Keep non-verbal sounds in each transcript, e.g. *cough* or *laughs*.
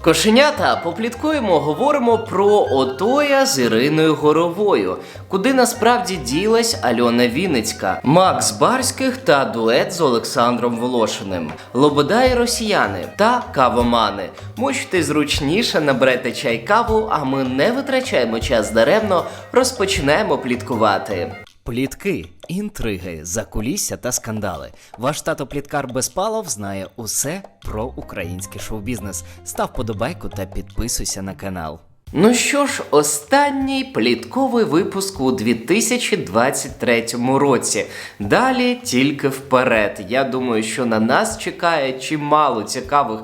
Кошенята, попліткуємо, говоримо про Отоя з Іриною Горовою, куди насправді ділась Альона Вінницька, Макс Барських та дует з Олександром Волошиним, Лобода і росіяни та кавомани. Мочте зручніше, наберете чай каву, а ми не витрачаємо час даремно, розпочинаємо пліткувати. Плітки, інтриги, закулісся та скандали. Ваш тато Пліткар Безпалов знає усе про український шоу-бізнес. Став подобайку та підписуйся на канал. Ну що ж, останній плітковий випуск у 2023 році. Далі тільки вперед. Я думаю, що на нас чекає чимало цікавих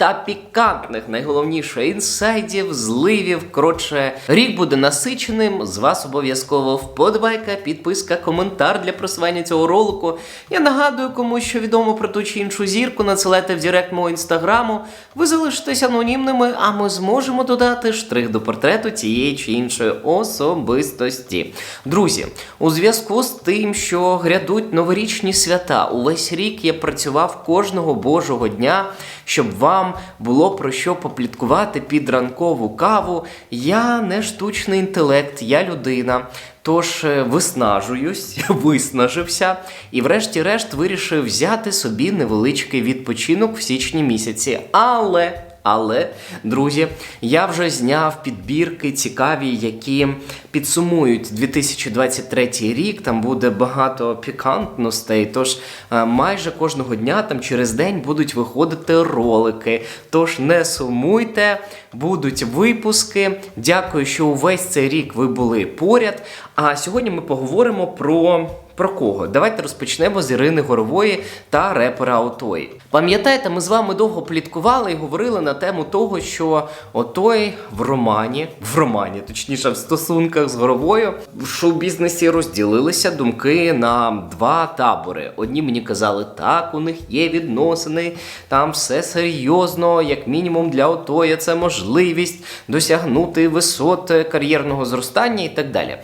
та пікантних, найголовніше інсайдів, зливів. Коротше, рік буде насиченим. З вас обов'язково вподобайка, підписка, коментар для просування цього ролику. Я нагадую комусь, що відомо про ту чи іншу зірку, надсилайте в директ мого інстаграму. Ви залишитесь анонімними, а ми зможемо додати штрих до портрету тієї чи іншої особистості. Друзі, у зв'язку з тим, що грядуть новорічні свята, увесь рік я працював кожного божого дня, щоб вам було про що попліткувати під ранкову каву. Я не штучний інтелект, я людина. Тож е, виснажуюсь, *laughs* виснажився і, врешті-решт, вирішив взяти собі невеличкий відпочинок в січні місяці. Але. Але, друзі, я вже зняв підбірки цікаві, які підсумують 2023 рік. Там буде багато пікантностей. Тож е, майже кожного дня там через день будуть виходити ролики. Тож не сумуйте, будуть випуски. Дякую, що увесь цей рік ви були поряд. А сьогодні ми поговоримо про. Про кого? Давайте розпочнемо з Ірини Горової та репера Отої. Пам'ятаєте, ми з вами довго пліткували і говорили на тему того, що Отой в романі, в романі, точніше, в стосунках з Горовою в шоу-бізнесі розділилися думки на два табори. Одні мені казали, так, у них є відносини, там все серйозно, як мінімум для Отоя це можливість досягнути висот кар'єрного зростання і так далі.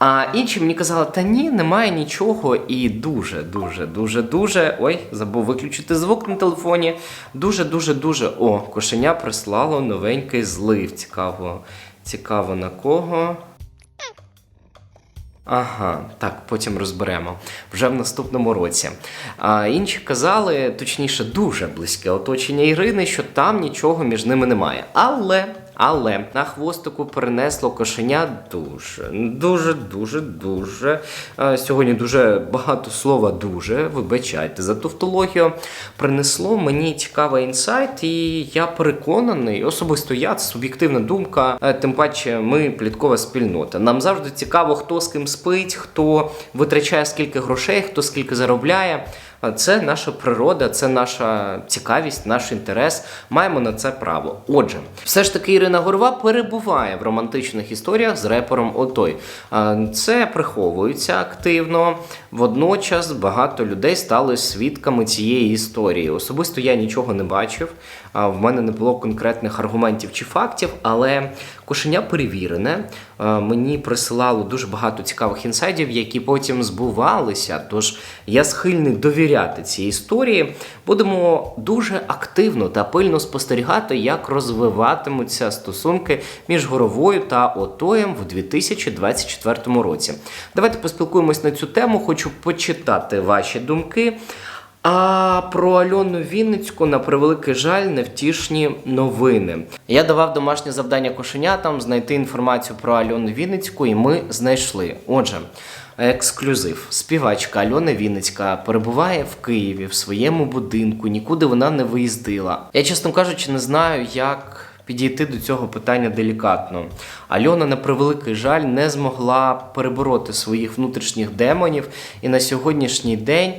А інші мені казали, та ні, немає нічого, і дуже, дуже, дуже, дуже. Ой, забув виключити звук на телефоні. Дуже, дуже, дуже. О, кошеня прислало новенький злив. Цікаво. Цікаво на кого. Ага, так, потім розберемо вже в наступному році. А інші казали, точніше, дуже близьке оточення Ірини, що там нічого між ними немає. Але. Але на хвостику перенесло кошеня дуже, дуже, дуже, дуже. е, Сьогодні дуже багато слова дуже. Вибачайте за тавтологію. Принесло мені цікавий інсайт, і я переконаний, особисто я, це суб'єктивна думка. е, Тим паче, ми пліткова спільнота. Нам завжди цікаво, хто з ким спить, хто витрачає скільки грошей, хто скільки заробляє. А Це наша природа, це наша цікавість, наш інтерес. Маємо на це право. Отже, все ж таки Ірина Горва перебуває в романтичних історіях з репером Отой. Це приховується активно. Водночас багато людей стали свідками цієї історії. Особисто я нічого не бачив. В мене не було конкретних аргументів чи фактів, але кошеня перевірене. Мені присилало дуже багато цікавих інсайдів, які потім збувалися. Тож я схильний довіряти цій історії. Будемо дуже активно та пильно спостерігати, як розвиватимуться стосунки між горовою та отоєм в 2024 році. Давайте поспілкуємось на цю тему. Хочу почитати ваші думки. А про Альону Вінницьку, на превеликий жаль, невтішні новини. Я давав домашнє завдання кошенятам знайти інформацію про Альону Вінницьку, і ми знайшли. Отже, ексклюзив. Співачка Альона Вінницька перебуває в Києві в своєму будинку, нікуди вона не виїздила. Я, чесно кажучи, не знаю, як. Підійти до цього питання делікатно. Альона, на превеликий жаль, не змогла перебороти своїх внутрішніх демонів, і на сьогоднішній день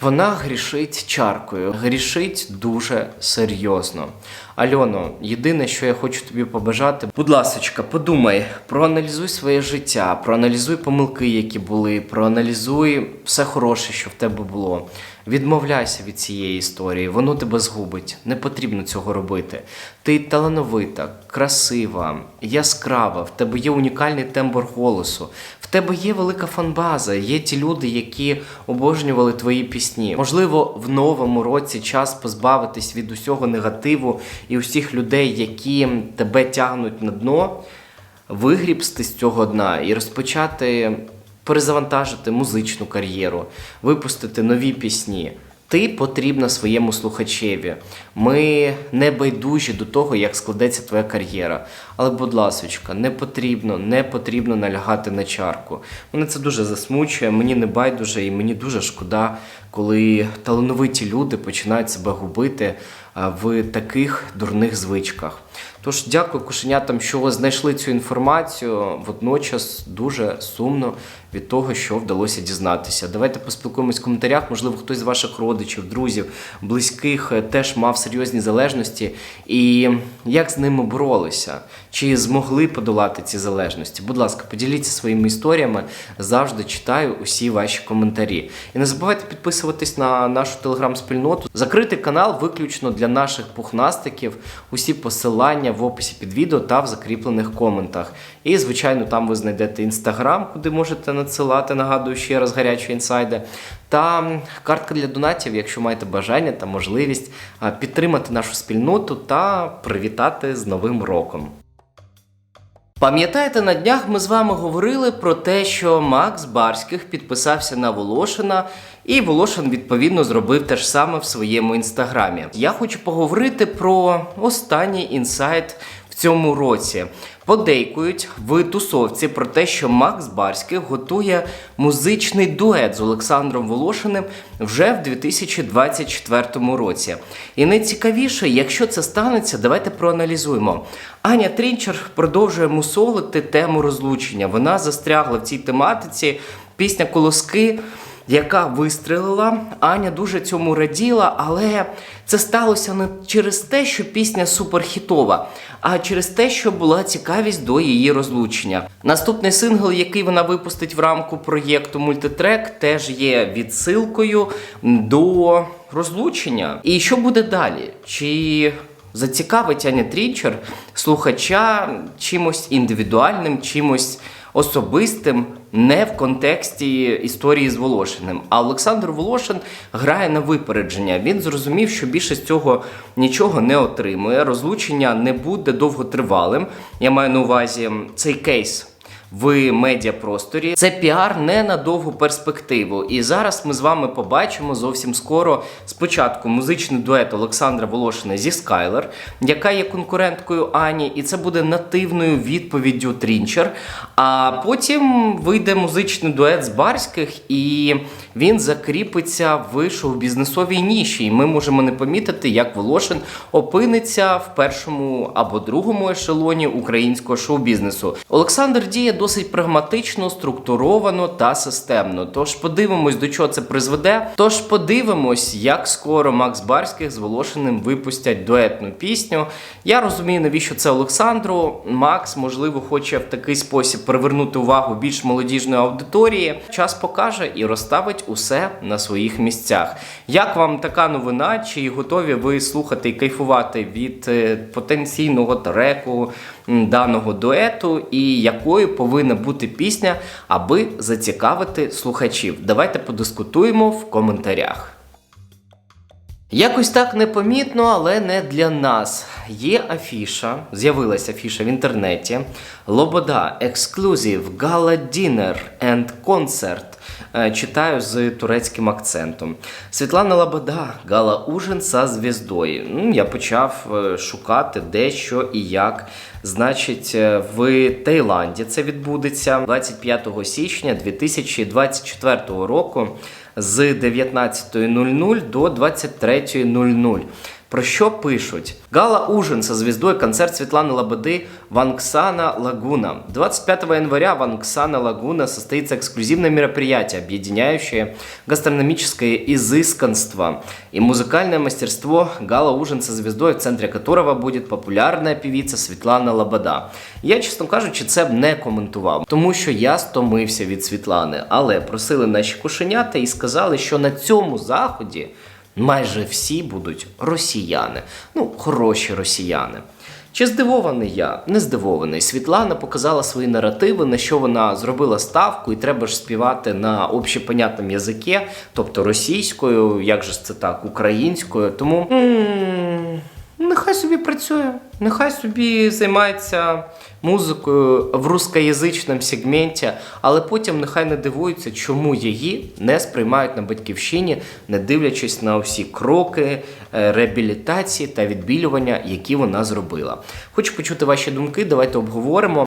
вона грішить чаркою, грішить дуже серйозно. Альоно, єдине, що я хочу тобі побажати, будь ласочка, подумай, проаналізуй своє життя, проаналізуй помилки, які були, проаналізуй все хороше, що в тебе було. Відмовляйся від цієї історії, воно тебе згубить. Не потрібно цього робити. Ти талановита, красива, яскрава, в тебе є унікальний тембр голосу, в тебе є велика фанбаза, є ті люди, які обожнювали твої пісні. Можливо, в новому році час позбавитись від усього негативу і усіх людей, які тебе тягнуть на дно, вигрібсти з цього дна і розпочати перезавантажити музичну кар'єру, випустити нові пісні. Ти потрібна своєму слухачеві. Ми не байдужі до того, як складеться твоя кар'єра. Але, будь ласочка, не потрібно, не потрібно налягати на чарку. Мене це дуже засмучує, мені не байдуже і мені дуже шкода, коли талановиті люди починають себе губити в таких дурних звичках. Тож дякую кошенятам, що ви знайшли цю інформацію. Водночас дуже сумно від того, що вдалося дізнатися. Давайте поспілкуємось в коментарях. Можливо, хтось з ваших родичів, друзів, близьких е, теж мав серйозні залежності, і як з ними боролися, чи змогли подолати ці залежності. Будь ласка, поділіться своїми історіями. Завжди читаю усі ваші коментарі. І не забувайте підписуватись на нашу телеграм-спільноту. Закритий канал виключно для наших пухнастиків. Усі посилання в описі під відео та в закріплених коментах. І, звичайно, там ви знайдете інстаграм, куди можете надсилати, нагадую ще раз гарячі інсайди. Та картка для донатів, якщо маєте бажання та можливість підтримати нашу спільноту та привітати з Новим роком. Пам'ятаєте, на днях ми з вами говорили про те, що Макс Барських підписався на Волошина, і Волошин відповідно зробив те ж саме в своєму інстаграмі. Я хочу поговорити про останній інсайт цьому році. Подейкують в тусовці про те, що Макс Барських готує музичний дует з Олександром Волошиним вже в 2024 році. І найцікавіше, якщо це станеться, давайте проаналізуємо. Аня Трінчер продовжує мусолити тему розлучення. Вона застрягла в цій тематиці. Пісня Колоски яка вистрелила. Аня дуже цьому раділа, але це сталося не через те, що пісня суперхітова, а через те, що була цікавість до її розлучення. Наступний сингл, який вона випустить в рамку проєкту Мультитрек, теж є відсилкою до розлучення. І що буде далі? Чи зацікавить Аня Трічер слухача чимось індивідуальним, чимось особистим, не в контексті історії з Волошиним. А Олександр Волошин грає на випередження. Він зрозумів, що більше з цього нічого не отримує. Розлучення не буде довготривалим. Я маю на увазі цей кейс в медіапросторі. Це піар не на довгу перспективу. І зараз ми з вами побачимо зовсім скоро спочатку музичний дует Олександра Волошина зі Скайлер, яка є конкуренткою Ані, і це буде нативною відповіддю Трінчер. А потім вийде музичний дует з Барських, і він закріпиться в шоу-бізнесовій ніші. І ми можемо не помітити, як Волошин опиниться в першому або другому ешелоні українського шоу-бізнесу. Олександр діє досить прагматично, структуровано та системно. Тож подивимось, до чого це призведе. Тож подивимось, як скоро Макс Барських з Волошиним випустять дуетну пісню. Я розумію, навіщо це Олександру. Макс, можливо, хоче в такий спосіб привернути увагу більш молодіжної аудиторії. Час покаже і розставить усе на своїх місцях. Як вам така новина? Чи готові ви слухати і кайфувати від е, потенційного треку даного дуету, і якою повинна бути пісня, аби зацікавити слухачів? Давайте подискутуємо в коментарях. Якось так непомітно, але не для нас. Є афіша, з'явилася афіша в інтернеті. Лобода, ексклюзив, гала дінер енд концерт. Е, Читаю з турецьким акцентом. Світлана Лобода, гала ужин со звіздою. Ну, я почав е, шукати де, що і як. Значить, е, в Таїланді це відбудеться 25 січня 2024 року з 19.00 до 23.00. Про що пишуть? Гала ужин со звездой, концерт Светланы Лободы Ванксана Лагуна. 25 января в Ванксана Лагуна состоится эксклюзивное мероприятие, объединяющее гастрономическое изысканство и музыкальное мастерство Гала ужин со звездой, в центре которого будет популярная певица Світлана Лобода. Я, чесно кажучи, це б не коментував, тому що я стомився від Світлани, але просили наші кошенята і сказали, що на цьому заході майже всі будуть росіяни. Ну, хороші росіяни. Чи здивований я? Не здивований. Світлана показала свої наративи, на що вона зробила ставку, і треба ж співати на общепонятному язикі, тобто російською, як же це так, українською. Тому нехай собі працює, нехай собі займається музикою в рускоязичному сегменті, але потім нехай не дивуються, чому її не сприймають на батьківщині, не дивлячись на всі кроки е, реабілітації та відбілювання, які вона зробила. Хочу почути ваші думки. Давайте обговоримо.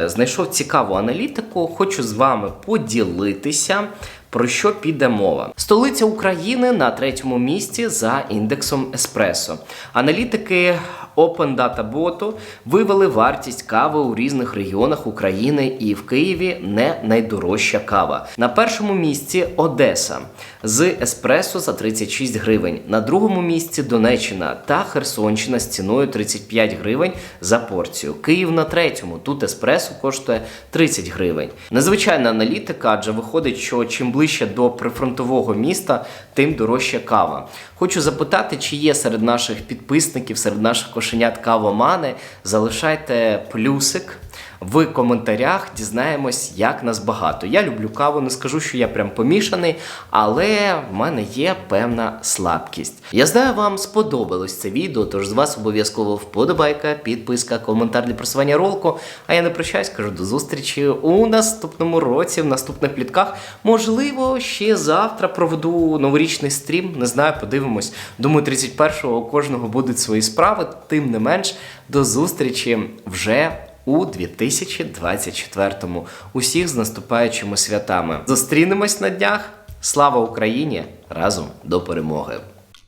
Е, Знайшов цікаву аналітику, хочу з вами поділитися. Про що піде мова? Столиця України на третьому місці за індексом Еспресо. Аналітики Open Data Bot вивели вартість кави у різних регіонах України і в Києві не найдорожча кава. На першому місці Одеса з еспресо за 36 гривень. На другому місці Донеччина та Херсонщина з ціною 35 гривень за порцію. Київ на третьому. Тут еспресо коштує 30 гривень. Незвичайна аналітика, адже виходить, що чим ближче до прифронтового міста, тим дорожча кава. Хочу запитати, чи є серед наших підписників, серед наших кошенят кавомани. Залишайте плюсик. В коментарях дізнаємось, як нас багато. Я люблю каву, не скажу, що я прям помішаний, але в мене є певна слабкість. Я знаю, вам сподобалось це відео, тож з вас обов'язково вподобайка, підписка, коментар для просування ролику. А я не прощаюсь, кажу до зустрічі у наступному році, в наступних плітках. Можливо, ще завтра проведу новорічний стрім. Не знаю, подивимось. Думаю, 31-го у кожного будуть свої справи. Тим не менш, до зустрічі вже у 2024-му. Усіх з наступаючими святами. Зустрінемось на днях. Слава Україні! Разом до перемоги!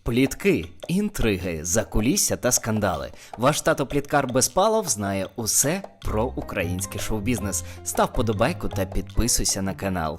Плітки, інтриги, закулісся та скандали. Ваш тато Пліткар Безпалов знає усе про український шоу-бізнес. Став подобайку та підписуйся на канал.